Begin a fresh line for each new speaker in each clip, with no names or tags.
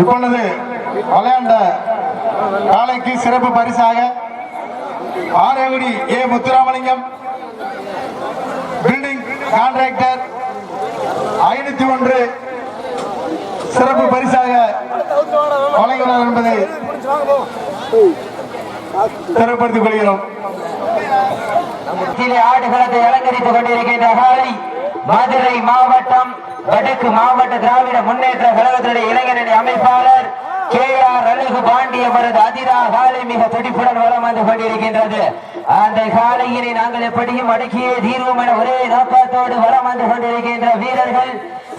இப்பொழுது விளையாண்ட காலைக்கு சிறப்பு பரிசாக Arekudi A. Muthuramalingam. Building contractor ஐநூத்தி ஒன்று சிறப்பு பரிசாக வழங்கினார் என்பதை தெரியப்படுத்திக் கொள்கிறோம்.
ஆடுகளத்தை அலங்கரித்துக் கொண்டிருக்கின்ற மதுரை மாவட்டம் வடக்கு மாவட்ட திராவிட முன்னேற்ற கழகத்தினுடைய இளைஞரணி அமைப்பாளர் கே ஆர் அழகு பாண்டியவரது அதிரா காலை மிக துடிப்புடன் வளம் வந்து கொண்டிருக்கின்றது. அந்த காலையினை நாங்கள் எப்படியும் அடக்கியே தீர்வோம் என ஒரே நோக்கத்தோடு வளம் வந்து கொண்டிருக்கின்ற வீரர்கள்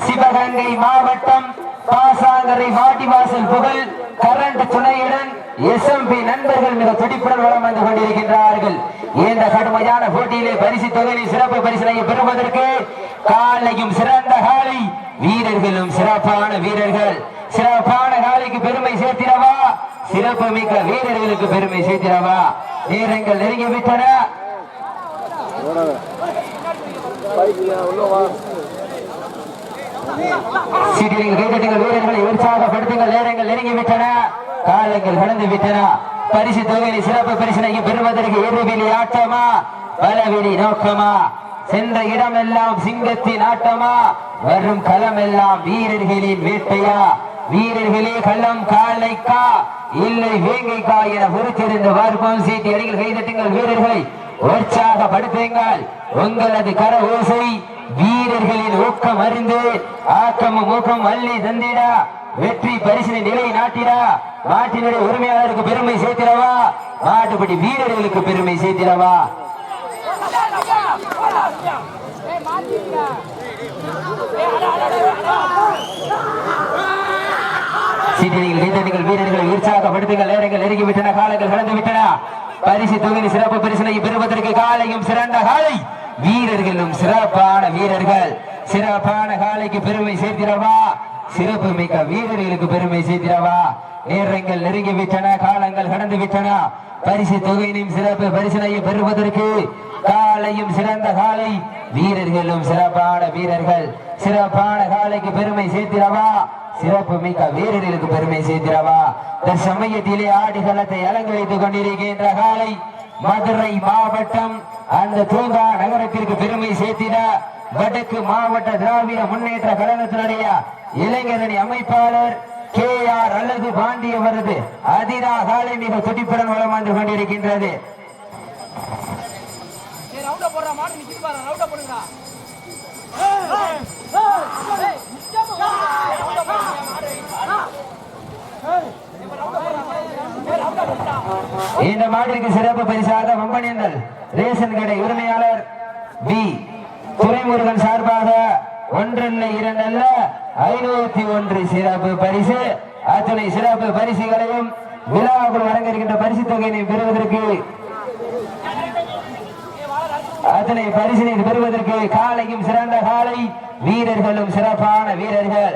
சிவகங்கை மாவட்டம் பாசாங்கரை வாட்டிவாசல் புகழ் கரண்ட் துணையுடன் எஸ்எம்பி நண்பர்கள் மிக துடிப்புடன் வளம் வந்து கொண்டிருக்கின்றார்கள். இந்த கடுமையான போட்டியிலே பரிசு தொகையை சிறப்பு பரிசனை பெறுவதற்கு காலையும் சிறந்த காலை வீரர்களும் சிறப்பான வீரர்கள். சிறப்பான காலைக்கு பெருமை சேர்த்திடவா? சிறப்பு மிக்க வீரர்களுக்கு பெருமை சேர்த்திடவா? நேரங்கள் நெருங்கி விட்டன. சீட்டில் வீரர்களை உற்சாகப்படுத்துங்கள். நேரங்கள் நெருங்கி விட்டன. காலங்கள் கடந்து விட்டன. பரிசு தொகையை சிறப்பு பரிசனை பெறுவதற்கு எதிர்வெளி ஆட்டமா? பலவெளி நோக்கமா? சென்ற இடமெல்லாம் சிங்கத்தின் ஆட்டமா? வரும் களமெல்லாம் வீரர்களின் வேட்டையா? வீரர்களே களம் காலைக்கா இல்லை வேங்கைக்கா என பொறுத்திருந்த பார்ப்போம் சீட்டி அடிகள் கைதட்டுங்கள் வீரர்களை. உற்சாகப்படுத்துங்கள். உங்களது கர ஓசை வீரர்களின் ஊக்கம் அறிந்து ஆக்கமும் ஊக்கம் அள்ளி தந்திடா. வெற்றி பரிசினை நிலை நாட்டிடா. நாட்டினுடைய உரிமையாளருக்கு பெருமை சேர்த்திடவா? நாட்டுப்படி வீரர்களுக்கு பெருமை சேர்த்திடவா? சீட்டினிகள் நீந்தனிகள் வீரர்களை உற்சாகப்படுத்துங்கள். நேரங்கள் நெருங்கிவிட்டன காலங்கள் கடந்து விட்டன. பரிசு தொகுதி சிறப்பு பரிசனை பெறுவதற்கு காலையும் சிறந்த காலை. வீரர்களும் சிறப்பான வீரர்கள். சிறப்பான காலைக்கு பெருமை சேர்த்திடவா? சிறப்பு மிக்க வீரர்களுக்கு பெருமை செய்திடவா நேரங்கள் நெருங்கி விட்டன காலங்கள் கடந்து விட்டன. பரிசு தொகையினையும் சிறப்பு பரிசனையும் பெறுவதற்கு காலையும் சிறந்த காலை. வீரர்களும் சிறப்பான வீரர்கள். சிறப்பான காலைக்கு பெருமை சேர்த்திடவா? சிறப்பு மிக்க வீரர்களுக்கு பெருமை சேர்த்திடவா? தற்சமயத்திலே ஆடுகளத்தை அலங்கரித்துக் கொண்டிருக்கின்ற காலை. மதுரை மாவட்டம் அந்த தூங்கா நகரத்திற்கு பெருமை சேர்த்திட வடக்கு மாவட்ட திராவிட முன்னேற்ற கழகத்தினுடைய இளைஞரணி அமைப்பாளர் கே ஆர் அழகு பாண்டியவரது அதிரா காலை மிக துடிப்புடன் வளம் வந்து கொண்டிருக்கின்றது
Hey!
இந்த மாட்டிற்கு சிறப்பு பரிசாக வம்பனியந்தல் ரேஷன் கடை உரிமையாளர் பி துறைமுருகன் சார்பாக ஒன்றல்ல இரண்டல்ல ஐநூத்தி ஒன்று சிறப்பு பரிசு. அத்தனை சிறப்பு பரிசுகளையும் விழாவுக்குள் வழங்க இருக்கின்ற பரிசு தொகையினை பெறுவதற்கு அத்தனை பரிசினை பெறுவதற்கு காலையும் சிறந்த காலை வீரர்களும் சிறப்பான வீரர்கள்.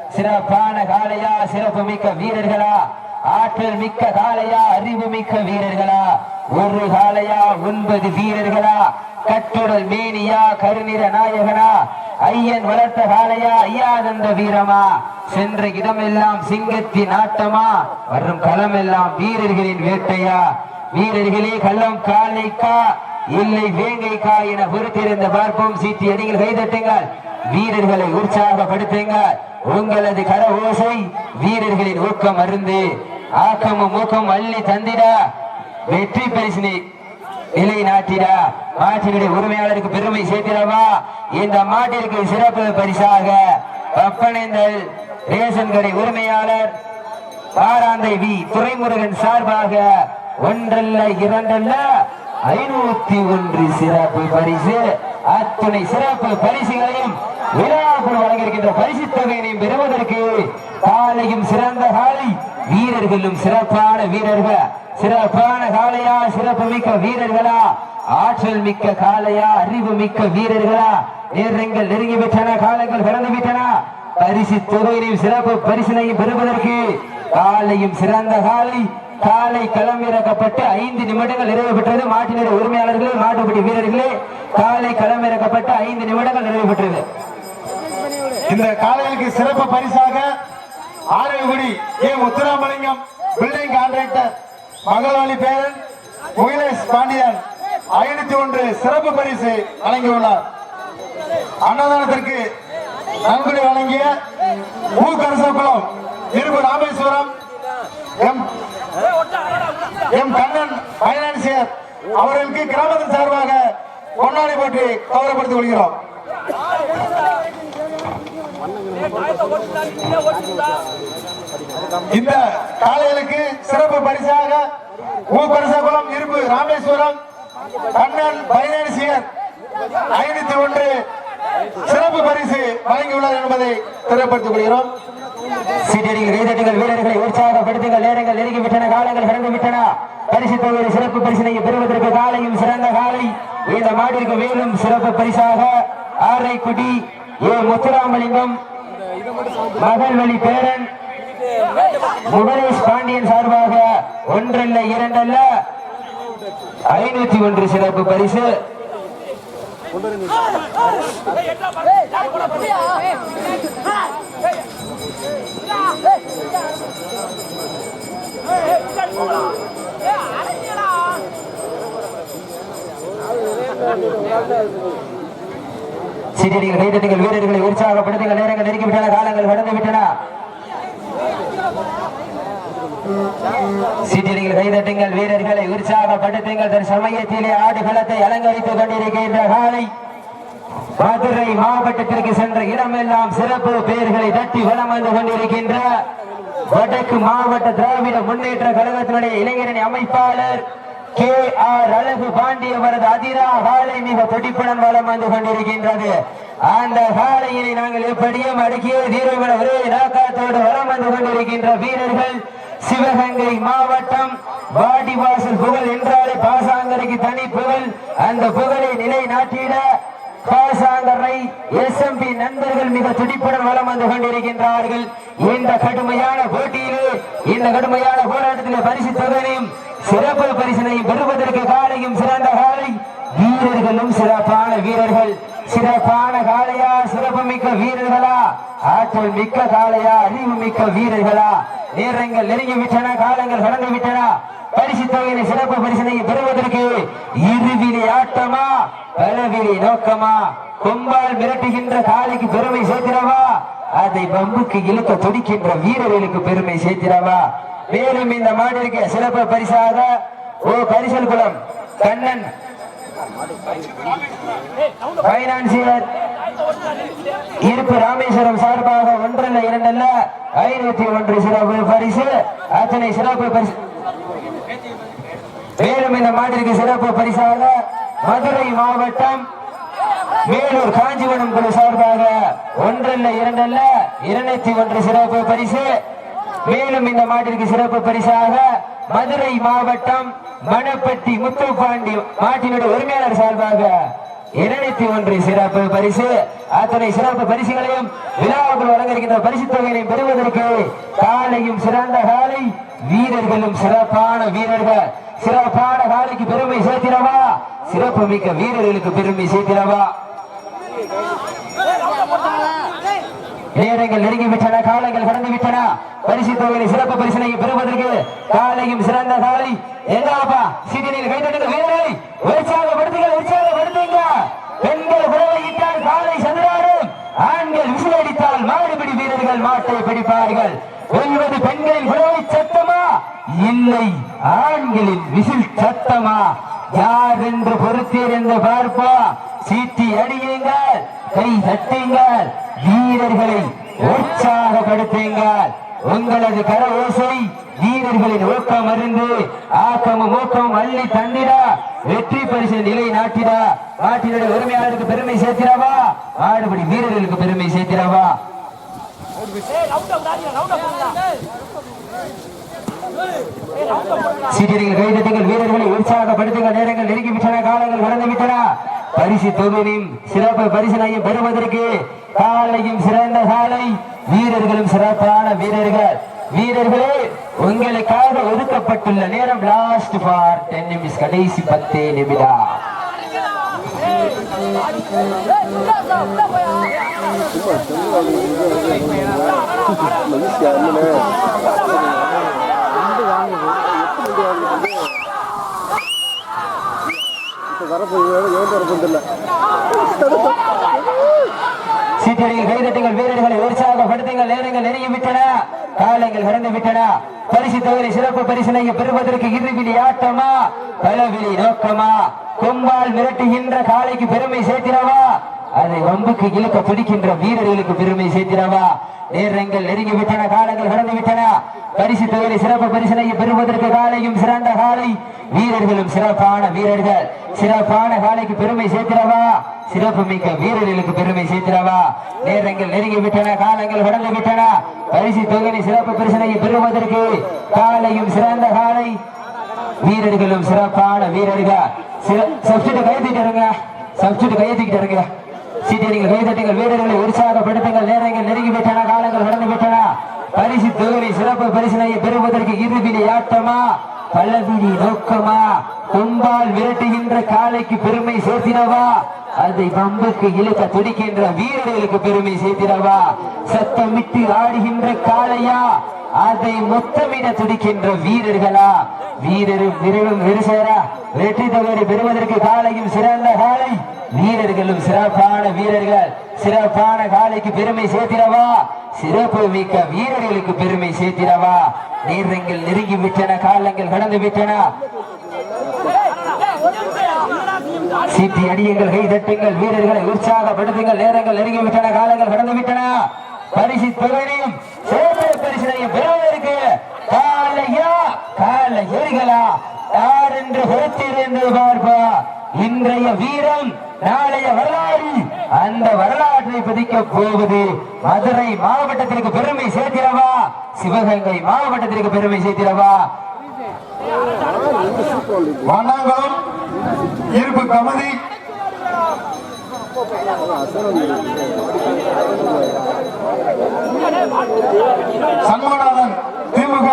சிறப்பான காலையா சிறப்பு மிக்க வீரர்களா? ஆற்றல் மிக்க காலையா அறிவு மிக்க வீரர்களா? ஒரு காலையா ஒன்பது வீரர்களா? கட்டுடல் மேனியா கருநிற நாயகனா? ஐயன் வளர்த்த காலையா ஐயாதந்த வீரமா? சென்ற இடமெல்லாம் சிங்கத்தின் ஆட்டமா? வரும் களமெல்லாம் வீரர்களின் வேட்டையா? வீரர்களே கள்ளம் காலைக்கா இல்லை வேங்கைக்கா என பொறுத்திருந்த பார்ப்போம். சீட்டி அடிகள் கைதட்டுங்கள். வீரர்களை உற்சாகப்படுத்துங்கள். உங்களது கர ஓசை வீரர்களின் ஊக்கம் அருந்து ஆக்கமும் ஊக்கம் அள்ளி தந்திடா. வெற்றி பரிசினை நிலை நாட்டிடா. மாட்டினுடைய உரிமையாளருக்கு பெருமை சேர்த்திடவா? இந்த மாட்டிற்கு சிறப்பு பரிசாக பப்பனேந்தல் ரேசன் கடை உரிமையாளர் பாராந்தை வி. துரைமுருகன் சார்பாக ஒன்றல்ல இரண்டல்ல ஐநூத்தி ஒன்று சிறப்பு பரிசு. அத்துணை சிறப்பு பரிசுகளையும் விழாக்குள் வழங்கியிருக்கின்ற பரிசு தொகையினையும் பெறுவதற்கு காலையும் சிறந்த காலை வீரர்களும் சிறப்பான வீரர்கள். சிறப்பான காலையா சிறப்பு மிக்க வீரர்களா? ஆற்றல் மிக்க காளையா அறிவு மிக்க வீரர்களா? நேரங்கள் நெருங்கி விட்டன காலங்கள் கடந்து விட்டன. பரிசு தொகையினையும் சிறப்பு பரிசினையும் பெறுவதற்கு காலையும் சிறந்த காலை காலை களமிறக்கப்பட்டு ஐந்து நிமிடங்கள் நிறைவு பெற்றது. மாட்டினுடைய உரிமையாளர்களே மாட்டுப்பட்டி வீரர்களே காலை களமிறக்கப்பட்டு ஐந்து நிமிடங்கள் நிறைவு பெற்றது.
இந்த காலைகளுக்கு சிறப்பு பரிசாக Aravakudi A Muthuramalingam building contractor Mangalavazhi பேரன் முகிலேஷ் பாண்டியன் ஐநூத்தி ஒன்று சிறப்பு பரிசு வழங்கியுள்ளார். அன்னதானத்திற்கு நன்கொடை வழங்கிய ஊக்கரசகுளம் இரும்பு Rameswaram M M Kannan financier அவர்களுக்கு கிராமத்தின் சார்பாக பொன்னாடை போட்டு கௌரவப்படுத்திக் கொள்கிறோம். இந்த காளைகளுக்கு சிறப்பு பரிசாக ஊப்பரசகுளம் இருப்பு ராமேஸ்வரம் கண்ணன் பைனான்சியர் ஐநூத்தி ஒன்று சிறப்பு பரிசு வழங்கியுள்ளார் என்பதை தெரியப்படுத்திக் கொள்கிறோம்.
சீட்டடிகள் வீரர்களை உற்சாகப்படுத்துங்கள் நேரங்கள் நெருங்கி விட்டன காலங்கள் கடந்து விட்டன பரிசு தொகை சிறப்பு பரிசினை பெறுவதற்கு காலையும் சிறந்த காலை இந்த மாட்டிற்கு மேலும் சிறப்பு பரிசாக ஆரைக்குடி ஏ முத்துராமலிங்கம் மகள்வழி பேரன் முகரேஷ் பாண்டியன் சார்பாக ஒன்றல்ல இரண்டல்ல ஐநூத்தி ஒன்று சிறப்பு பரிசு சீட்டடிகள் கைதட்டுங்கள் வீரர்களை உற்சாகப்படுத்துங்கள் நேரங்கள் நெருங்கிவிட்டன காலங்கள் கடந்து விட்டன சீட்டடிகள் கைதட்டுங்கள் வீரர்களை உற்சாகப்படுத்துங்கள். தன் சமயத்திலே ஆடுகளத்தை அலங்கரித்துக் கொண்டிருக்கின்ற காலை மதுரை மாவட்டத்திற்கு சென்ற இடமெல்லாம் சிறப்பு பெயர்களை தட்டி வளம் வந்து கொண்டிருக்கின்ற வடக்கு மாவட்ட திராவிட முன்னேற்ற கழகத்தினுடைய இளைஞரணி அமைப்பாளர் கே ஆர் அழகு பாண்டியவரது அதிரா காலை மிக துடிப்புடன் வளம் வந்து கொண்டிருக்கின்றது. அந்த காலையினை நாங்கள் எப்படியும் அடக்கிய தீர்வுகள் ஒரே நோக்கத்தோடு வளம் வந்து கொண்டிருக்கின்ற வீரர்கள் சிவகங்கை மாவட்டம் வாடிவாசல் புகழ் என்றாலே பாசாங்கரைக்கு தனி புகழ். அந்த புகழை நிலைநாட்டிட பாசாங்கரை எஸ்எம்பி நண்பர்கள் மிக துடிப்புடன் வலம் வந்து கொண்டிருக்கின்றார்கள். இந்த கடுமையான போட்டியிலே இந்த கடுமையான போராட்டத்திலே பரிசு தொகையும் சிறப்பு பரிசனையும் பெறுவதற்கு காலையும் சிறந்த காலை. வீரர்களும் சிறப்பான வீரர்கள். சிறப்பான காளையா சிறப்பு மிக்க வீரர்களா? ஆற்றல் மிக்க காளையா அறிவு மிக்க வீரர்களா? நேரங்கள் நெருங்கி விட்டன காலங்கள் கடந்து விட்டன. பரிசு தொகையினை சிறப்பு பரிசனையை பெறுவதற்கு இருவிழி ஆட்டமா? பலவிழி நோக்கமா? கொம்பால் மிரட்டுகின்ற காலைக்கு பெருமை சேர்த்திடவா அதை பம்புக்கு இழுக்க துடிக்கின்ற வீரர்களுக்கு பெருமை சேர்த்திடவா மேலும் இந்த மாடிற்கு சிறப்பு பரிசாக ஓ பரிசல் குளம் கண்ணன் பைனான்சியர் இருப்பு ராமேஸ்வரம் சார்பாக ஒன்றல்ல இரண்டல்ல ஐநூத்தி ஒன்று சிறப்பு பரிசு அத்தனை சிறப்பு பரிசு. மேலும் இந்த மாட்டிற்கு சிறப்பு பரிசாக மதுரை மாவட்டம் மேலூர் காஞ்சிபுரம் குழு சார்பாக ஒன்றல்ல இரண்டல்ல இருநூத்தி ஒன்று சிறப்பு பரிசு. மேலும் இந்த மாட்டிற்கு சிறப்பு பரிசாக மதுரை மாவட்டம் மணப்பட்டி முத்துப்பாண்டி மாட்டினுடைய உரிமையாளர் சார்பாக இருநூத்தி ஒன்று சிறப்பு பரிசு. அத்தனை சிறப்பு பரிசுகளையும் விழாவுக்குள் வழங்கியிருக்கின்ற பரிசு தொகையினையும் பெறுவதற்கு காலையும் சிறந்த காலை வீரர்களும் சிறப்பான வீரர்கள். சிறப்பான காலைக்கு பெருமை சேர்த்திடவா? சிறப்பு மிக்க வீரர்களுக்கு பெருமை சேர்த்திடவா? நேரங்கள் நெருங்கி விட்டன காலங்கள் கடந்து விட்டன பரிசு தொகையை சிறப்பு பரிசனை பெறுவதற்கு காலையும் சிறந்த காலை. எங்காப்பா சீட்டினில் கைதட்டு வீரரை உற்சாகப்படுத்துங்கள் உற்சாகப்படுத்துங்க. பெண்கள் உறவை இட்டால் காலை சதுராடும் ஆண்கள் விசிலடித்தால் மாடுபிடி வீரர்கள் மாட்டை பிடிப்பார்கள். பெண்களின் உறவை சத்தம் இல்லை ஆண்களின் விசில் சத்தமா? யார் என்று பொறுத்தீர் என்று பார்ப்போம் சீட்டி அடியுங்கள் கை தட்டுங்கள் வீரர்களை உற்சாகப்படுத்துங்கள். உங்களது கர ஓசை வீரர்களின் ஊக்கம் அறிந்து ஆக்கமும் ஊக்கமும் அள்ளி தந்திட. வெற்றி பரிசு நிலை நாட்டிடா நாட்டினுடைய உரிமையாளருக்கு பெருமை சேர்த்திடவா? ஆடுபடி வீரர்களுக்கு பெருமை சேர்த்திடவா? சீட்டியர்கள் கைதட்டுங்கள் வீரர்களை உற்சாகப்படுத்துங்கள். நேரங்கள் நெருங்கிவிட்டன காலங்கள் கடந்து பரிசு தொகுதியும் சிறப்பு பரிசனையும் பெறுவதற்கு காலையும் சிறந்த காலை வீரர்களும் சிறப்பான வீரர்கள். வீரர்களே உங்களுக்காக ஒதுக்கப்பட்டுள்ள நேரம் லாஸ்ட் ஃபார் டென் நிமிஷம் கடைசி பத்தே நிமிடம். சீட்டடிகள் கைதட்டுங்கள் வீரர்களை உற்சாகப்படுத்துங்கள். நேரங்கள் நெருங்கி விட்டன காலங்கள் கடந்து விட்டன பரிசு தொகை சிறப்பு பரிசனை பெறுவதற்கு இருவிழி ஆட்டமா? பலவிழி நோக்கமா? கொம்பால் மிரட்டுகின்ற காலைக்கு பெருமை சேர்த்திடவா அதை வம்புக்கு இழுக்க பிடிக்கின்ற வீரர்களுக்கு பெருமை சேர்த்திடவா நேரங்கள் நெருங்கி விட்டன காலங்கள் கடந்து விட்டன பரிசு தொகை சிறப்பு பரிசனை பெறுவதற்கு காலையும் சிறந்த காலை. வீரர்களும் சிறப்பான வீரர்கள். சிறப்பான காலைக்கு பெருமை சேர்த்திடவா சிறப்பு மிக்க வீரர்களுக்கு பெருமை சேர்த்திடவா நேரங்கள் நெருங்கி விட்டன காலங்கள் கடந்து விட்டன பரிசு தொகை சிறப்பு பரிசனையை பெறுவதற்கு காலையும் சிறந்த காலை. வீரர்களும் சிறப்பான வீரர்கள். சப்ஸ்டியூட் கை தூக்கிட்டு சப்ஸ்டியூட் கையத்திக்கிட்டு இருங்க சீட்டியர்கள் கைதட்டுங்கள் வீரர்களை உற்சாகப்படுத்துங்கள் நேரங்கள் நெருங்கிவிட்டன காலங்கள் கடந்து விட்டன. பரிசு தொகுதி சிறப்பு பரிசினையை பெறுவதற்கு இறுதியிலே ஆட்டமா பல்லவிழி நோக்கமா? கொம்பால் விரட்டுகின்ற காலைக்கு பெருமை சேர்த்தினவா அதை பம்புக்கு இழுக்க துடிக்கின்ற வீரர்களுக்கு பெருமை சேர்த்தினவா சத்தமிட்டு ஆடுகின்ற காளையா? அதை மொத்தமிட துடிக்கின்ற வீரர்களா? வீரரும் விரைவும் விரிசேரா? வெற்றி தொகை பெறுவதற்கு காலையும் சிறந்த காலை. வீரர்களும் சிறப்பான வீரர்கள். சிறப்பான காலைக்கு பெருமை சேர்த்திடவா? சிறப்பு மிக்க வீரர்களுக்கு பெருமை சேர்த்திடவா? நேரங்கள் நெருங்கி விட்டன காலங்கள் கடந்து விட்டன. சீட்டி அடியுங்கள் கை தட்டுங்கள் வீரர்களை உற்சாகப்படுத்துங்கள். நேரங்கள் நெருங்கி விட்டன காலங்கள் கடந்து விட்டன. பரிசு தொகையும் சேவை பரிசனையும் பெறுவதற்கு காலையா கால ஏறுகளா யார் என்று பொறுத்தீர் என்று பார்ப்பா. இன்றைய வீரம் நாளைய வரலாறு. அந்த வரலாற்றை பதிக்க போவது மதுரை மாவட்டத்திற்கு பெருமை சேர்த்திடவா சிவகங்கை மாவட்டத்திற்கு பெருமை சேர்த்திடவா
வண்ணாங்குளம் இருப்பு கமதி. சண்முகநாதன் திமுக.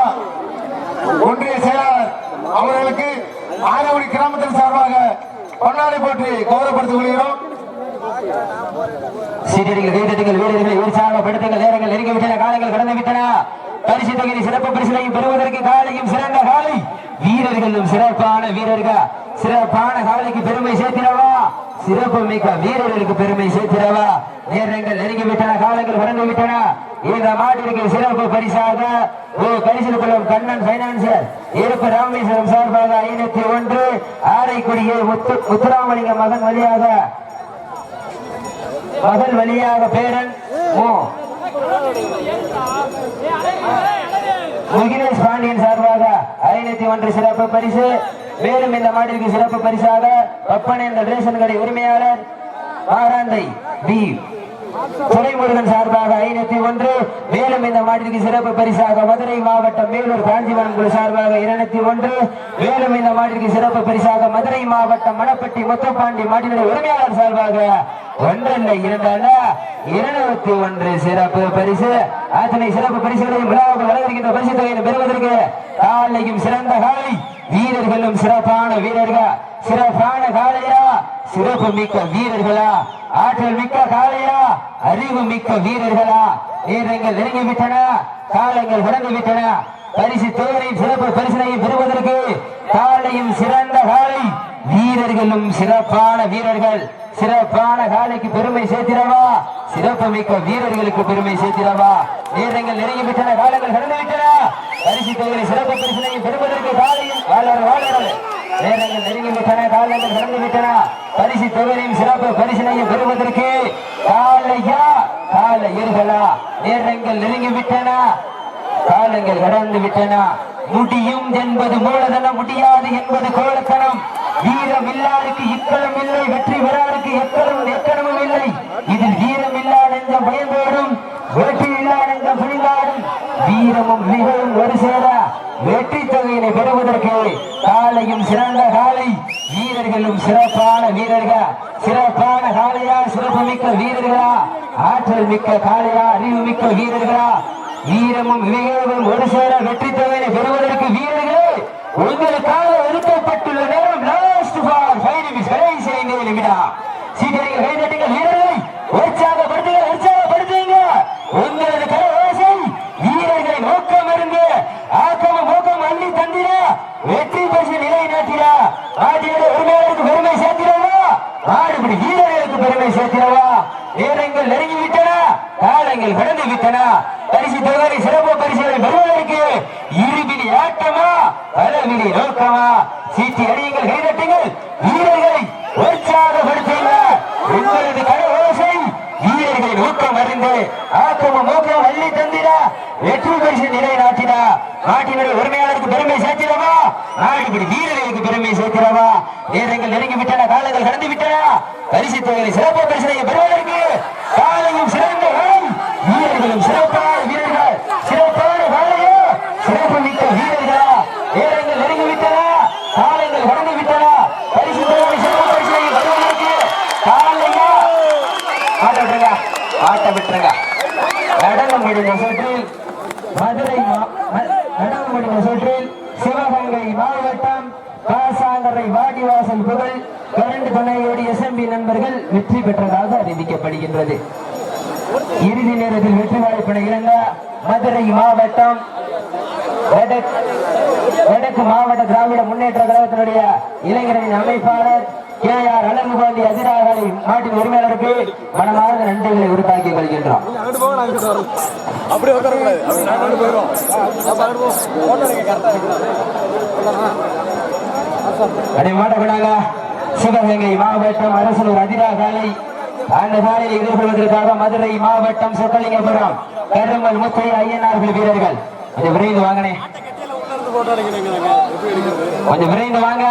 ஒன்றிய செயலாளர் அவர்களுக்கு ஆலங்குடி கிராமத்தின் சார்பாக பொன்னாடை போற்றி கௌரவப்படுத்திக் கொள்கிறோம்.
சீட்டடிகள் கைதட்டுங்கள் வீரர்களை நேரங்கள் நெருங்கி காலங்கள் கடந்து விட்டன. பரிசு தகுதி சிறப்பு பரிசுலையும் பெறுவதற்கு காலையும் சிறந்த காலை வீரர்களும் சிறப்பான வீரர்கள். சிறப்பான காலைக்கு பெருமை சேர்த்திடவா சிறப்பு மிக்க வீரர்களுக்கு பெருமை சேர்த்திடவா நேரங்கள் நெருங்கிவிட்டன காலங்கள் கடந்து விட்டன இந்த மாட்டிற்கு சிறப்பு பரிசாக ஓ பரிசில் குளம் கண்ணன் பைனான்சியர் இருப்பு ராமேஸ்வரம் சார்பாக ஐநூத்தி ஒன்று ஆரைக்குடியே முத்து முத்துராமலிங்க மகன் வழியாக மகன் வழியாக பேரன் மோ முகிலேஷ் பாண்டியன் சார்பாக ஐநூத்தி ஒன்று சிறப்பு பரிசு. மேலும் இந்த மாட்டிற்கு சிறப்பு பரிசாக பப்பனேந்த ரேஷன் கடை உரிமையாளர் மாராந்தை பி. துறைமுருகன் சார்பாக ஐநூத்தி ஒன்று. மேலும் இந்த மாட்டிற்கு சிறப்பு பரிசாக மதுரை மாவட்டம் மேலூர் காஞ்சிபுரம் குழு சார்பாக இருநூத்தி ஒன்று. மேலும் இந்த மாட்டிற்கு சிறப்பு பரிசாக மதுரை மாவட்டம் மணப்பட்டி முத்தப்பாண்டி மாட்டினுடைய உரிமையாளர் சார்பாக ஒன்றல்ல இரண்டல்ல. இருநூத்தி ஒன்று சிறப்பு பரிசு. அத்தனை சிறப்பு பரிசுகளையும் விழாவுக்கு வழங்குகின்ற பரிசு தொகையை பெறுவதற்கு காலையும் சிறந்த காலை வீரர்களும் சிறப்பான வீரர்கள். சிறப்பான காலையா? சிறப்பு மிக்க வீரர்களா? ஆற்றல் மிக்க காலையா? அறிவு மிக்க வீரர்களா? நேரங்கள் நெருங்கி விட்டன காலங்கள் கடந்து விட்டன. பரிசு தோரையும் சிறப்பு பரிசனையும் பெறுவதற்கு காலையும் சிறந்த காலை வீரர்களும் சிறப்பான வீரர்கள். சிறப்பான காலைக்கு பெருமை சேர்த்திடவா? சிறப்பு மிக்க வீரர்களுக்கு பெருமை சேர்த்திடவா? நேரங்கள் நெருங்கி விட்டன காலங்கள் கடந்து விட்டன. பரிசு தொகை சிறப்பு பரிசனையும் பெறுவதற்கு காலையும் வாழர் வாழர் நேரங்கள் நெருங்கி விட்டன காலங்கள் கடந்து விட்டன. பரிசு தொகுதியும் சிறப்பு பரிசனையும் பெறுவதற்கு காலையா? கால இருகளா நேரங்கள் நெருங்கி விட்டன காலங்கள் கடந்து விட்டன. முடியும் என்பது மூலதனம் முடியாது என்பது கோலத்தனம். வீரம் இல்லாருக்கு இக்களம் இல்லை வெற்றி பெறாருக்கு எக்களம் எக்கணமும் இல்லை. இதில் வீரம் இல்லாத நெஞ்சம் வெற்றி இல்லாத என்ற புரிந்தாடும் வீரமும் மிகவும் ஒரு சேர வெற்றி தொகையினை பெறுவதற்கு காலையும் சிறந்த காலை வீரர்களும் சிறப்பான வீரர்கள். சிறப்பான காளையா சிறப்பு மிக்க வீரர்களா? ஆற்றல் மிக்க காளையா அறிவு மிக்க வீரர்களா? வீரமும் விவேகமும் ஒரு சேர வெற்றி தொகையினை பெறுவதற்கு வீரர்களே உங்களுக்காக ஒதுக்கப்பட்டுள்ள நேரம் லாஸ்ட் ஃபார் ஃபைவ் நிமிஷம் கடைசி நிமிடம் சீக்கிரம் கைதட்டுங்கள் வீரர்களை உற்சாகப்படுத்துங்க உற்சாகப்படுத்துங்க. உங்களது கரவாசை வீரர்களை நோக்கம் இருந்து ஆக்கம நோக்கம் அள்ளி தந்திர வெற்றி பரிசு நிலை நாட்டினா ஆட்டியோட உரிமையாளருக்கு பெருமை சேர்த்திடவா? ஆடுபடி வீரர்களுக்கு பெருமை சேர்த்திடவா? நேரங்கள் நெருங்கி விட்டன காலங்கள் கடந்து விட்டன பரிசு தொகை சிறப்பு பரிசுகளை பெறுவதற்கு இருபிடி ஆட்டமா பலவிடி நோக்கமா? சீட்டி அடியுங்கள் கைதட்டுங்கள் வீரர்களை உற்சாகப்படுத்துங்க உங்களது கரவோசை வீரர்களை நோக்கம் அறிந்து ஆக்கமும் நோக்கம் அள்ளி தந்திட வெற்றி பரிசு நிலை நாட்டினா நாட்டினுடைய உரிமையாளருக்கு பெருமை சேர்த்திடவா நாடுபடி வீரர்களுக்கு பெருமை சேர்த்திடவா நேரங்கள் நெருங்கி விட்டன காலங்கள் கடந்து விட்டன பரிசு தொகையில் சிறப்பு பரிசனை பெறுவதற்கு காலையும் சிறந்த காலை வீரர்களும் சிறப்பான வீரர்கள் சிறப்பான காலையோ சிறப்பு மிக்க வீரர்களா நேரங்கள் நெருங்கி விட்டன காலங்கள் கடந்து விட்டன பரிசு தொகை சிறப்பு பரிசனை பெறுவதற்கு காலையா ஆட்ட விட்டுருங்க ஆட்ட விட்டுருங்க நடனம் முடிந்த சுற்றில் மதுரை மா- ம- நடனம் முடிந்த சுற்றில் சிவகங்கை மாவட்டம் காசாங்கரை வாடிவாசல் புகழ் கரண்ட் துணையோடு எஸ்எம்பி நண்பர்கள் வெற்றி பெற்றதாக அறிவிக்கப்படுகின்றது இறுதி நேரத்தில் வெற்றி வாய்ப்பினை இழந்த மதுரை மாவட்டம் வடக்- வடக்கு மாவட்ட திராவிட முன்னேற்ற கழகத்தினுடைய இளைஞரின் அமைப்பாளர் கே ஆர் அழகுபாண்டி அதிராகலை நாட்டின் உரிமையாளருக்கு மனமார்ந்த நன்றிகளை உருவாக்கிக் கொள்கின்றோம். அதை மாட்டப்படாங்க சிவகங்கை மாவட்டம் அரசனூர் அதிராகாலை அந்த சாலையில் எதிர்கொள்வதற்காக மதுரை மாவட்டம் சொக்கலிங்கபுரம் கருமல் முத்தைய ஐயனார்கள் வீரர்கள். கொஞ்சம் விரைந்து வாங்கினேன் கொஞ்சம் விரைந்து வாங்க.